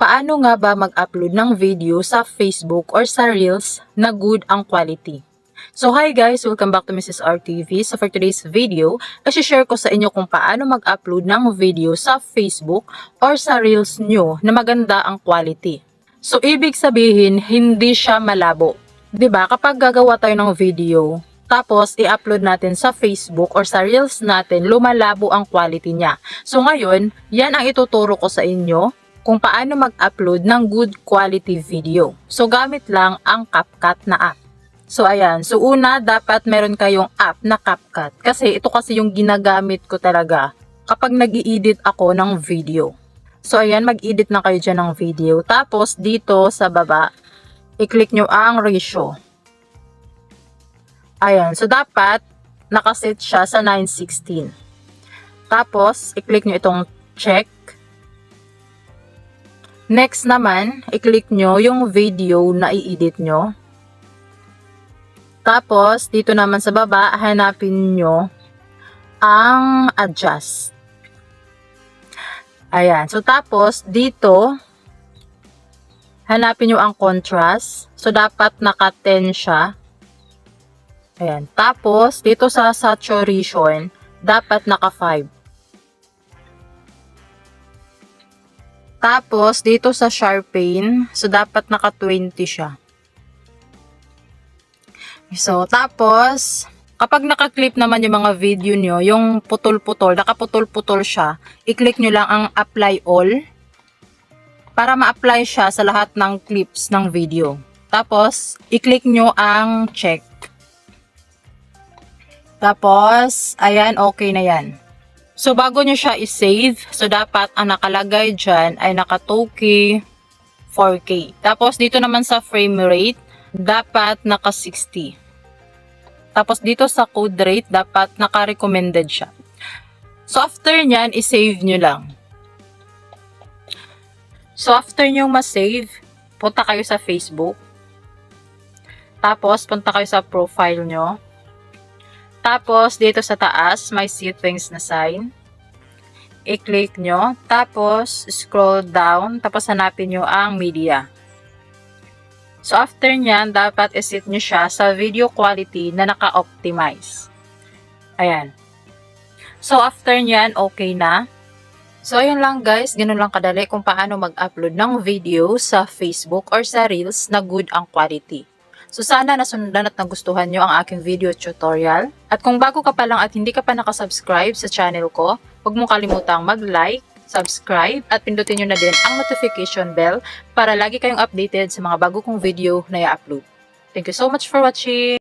Paano nga ba mag-upload ng video sa Facebook or sa Reels na good ang quality? So hi guys, welcome back to Mrs. RTV. So for today's video, share ko sa inyo kung paano mag-upload ng video sa Facebook or sa Reels nyo na maganda ang quality. So ibig sabihin, hindi siya malabo. ba Kapag gagawa tayo ng video, tapos i-upload natin sa Facebook or sa Reels natin, lumalabo ang quality niya. So ngayon, yan ang ituturo ko sa inyo kung paano mag-upload ng good quality video. So gamit lang ang CapCut na app. So ayan, so una dapat meron kayong app na CapCut kasi ito kasi yung ginagamit ko talaga kapag nag edit ako ng video. So ayan, mag-edit na kayo dyan ng video. Tapos dito sa baba, i-click nyo ang ratio. Ayan, so dapat nakaset siya sa 916. Tapos, i-click nyo itong check. Next naman, i-click nyo yung video na i-edit nyo. Tapos, dito naman sa baba, hanapin nyo ang adjust. Ayan. So, tapos, dito, hanapin nyo ang contrast. So, dapat naka-10 siya. Ayan. Tapos, dito sa saturation, dapat naka-5. Tapos, dito sa sharpen, so dapat naka-20 siya. So, tapos, kapag naka-clip naman yung mga video nyo, yung putol-putol, nakaputol-putol siya, i-click nyo lang ang apply all para ma-apply siya sa lahat ng clips ng video. Tapos, i-click nyo ang check. Tapos, ayan, okay na yan. So, bago nyo siya i-save, so dapat ang nakalagay dyan ay naka 2K, 4K. Tapos, dito naman sa frame rate, dapat naka 60. Tapos, dito sa code rate, dapat naka-recommended siya. So, after nyan, i-save nyo lang. So, after nyo ma-save, punta kayo sa Facebook. Tapos, punta kayo sa profile nyo. Tapos, dito sa taas, may settings na sign. I-click nyo. Tapos, scroll down. Tapos, hanapin nyo ang media. So, after nyan, dapat iset nyo siya sa video quality na naka-optimize. Ayan. So, after nyan, okay na. So, ayun lang guys. Ganun lang kadali kung paano mag-upload ng video sa Facebook or sa Reels na good ang quality. So sana nasundan at nagustuhan nyo ang aking video tutorial. At kung bago ka pa lang at hindi ka pa nakasubscribe sa channel ko, huwag mong kalimutang mag-like, subscribe, at pindutin nyo na din ang notification bell para lagi kayong updated sa mga bago kong video na i-upload. Thank you so much for watching!